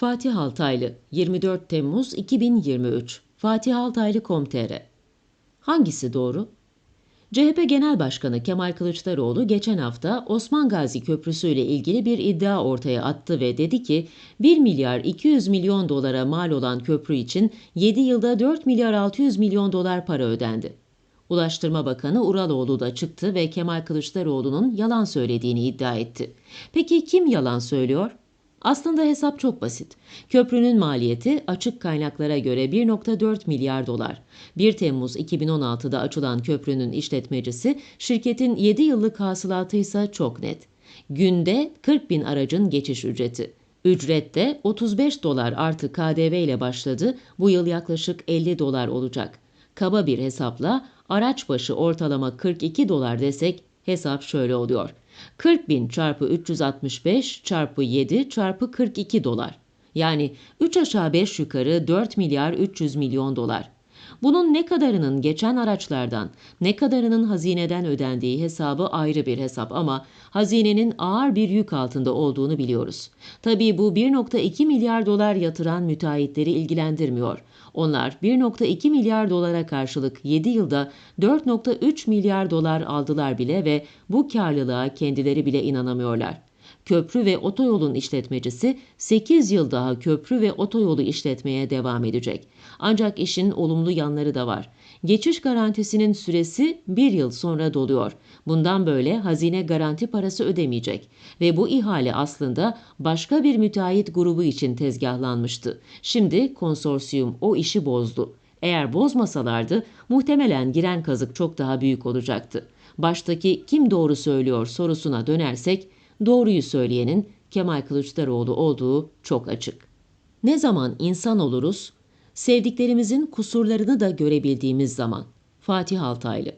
Fatih Altaylı 24 Temmuz 2023 Fatih Altaylı.com.tr Hangisi doğru? CHP Genel Başkanı Kemal Kılıçdaroğlu geçen hafta Osman Gazi Köprüsü ile ilgili bir iddia ortaya attı ve dedi ki 1 milyar 200 milyon dolara mal olan köprü için 7 yılda 4 milyar 600 milyon dolar para ödendi. Ulaştırma Bakanı Uraloğlu da çıktı ve Kemal Kılıçdaroğlu'nun yalan söylediğini iddia etti. Peki kim yalan söylüyor? Aslında hesap çok basit. Köprünün maliyeti açık kaynaklara göre 1.4 milyar dolar. 1 Temmuz 2016'da açılan köprünün işletmecisi şirketin 7 yıllık hasılatı ise çok net. Günde 40 bin aracın geçiş ücreti. Ücret de 35 dolar artı KDV ile başladı. Bu yıl yaklaşık 50 dolar olacak. Kaba bir hesapla araç başı ortalama 42 dolar desek hesap şöyle oluyor. 40 bin çarpı 365 çarpı 7 çarpı 42 dolar. Yani 3 aşağı 5 yukarı 4 milyar 300 milyon dolar. Bunun ne kadarının geçen araçlardan, ne kadarının hazineden ödendiği hesabı ayrı bir hesap ama hazinenin ağır bir yük altında olduğunu biliyoruz. Tabii bu 1.2 milyar dolar yatıran müteahhitleri ilgilendirmiyor. Onlar 1.2 milyar dolara karşılık 7 yılda 4.3 milyar dolar aldılar bile ve bu karlılığa kendileri bile inanamıyorlar. Köprü ve otoyolun işletmecisi 8 yıl daha köprü ve otoyolu işletmeye devam edecek. Ancak işin olumlu yanları da var. Geçiş garantisinin süresi bir yıl sonra doluyor. Bundan böyle hazine garanti parası ödemeyecek. Ve bu ihale aslında başka bir müteahhit grubu için tezgahlanmıştı. Şimdi konsorsiyum o işi bozdu. Eğer bozmasalardı muhtemelen giren kazık çok daha büyük olacaktı. Baştaki kim doğru söylüyor sorusuna dönersek doğruyu söyleyenin Kemal Kılıçdaroğlu olduğu çok açık. Ne zaman insan oluruz? Sevdiklerimizin kusurlarını da görebildiğimiz zaman. Fatih Altaylı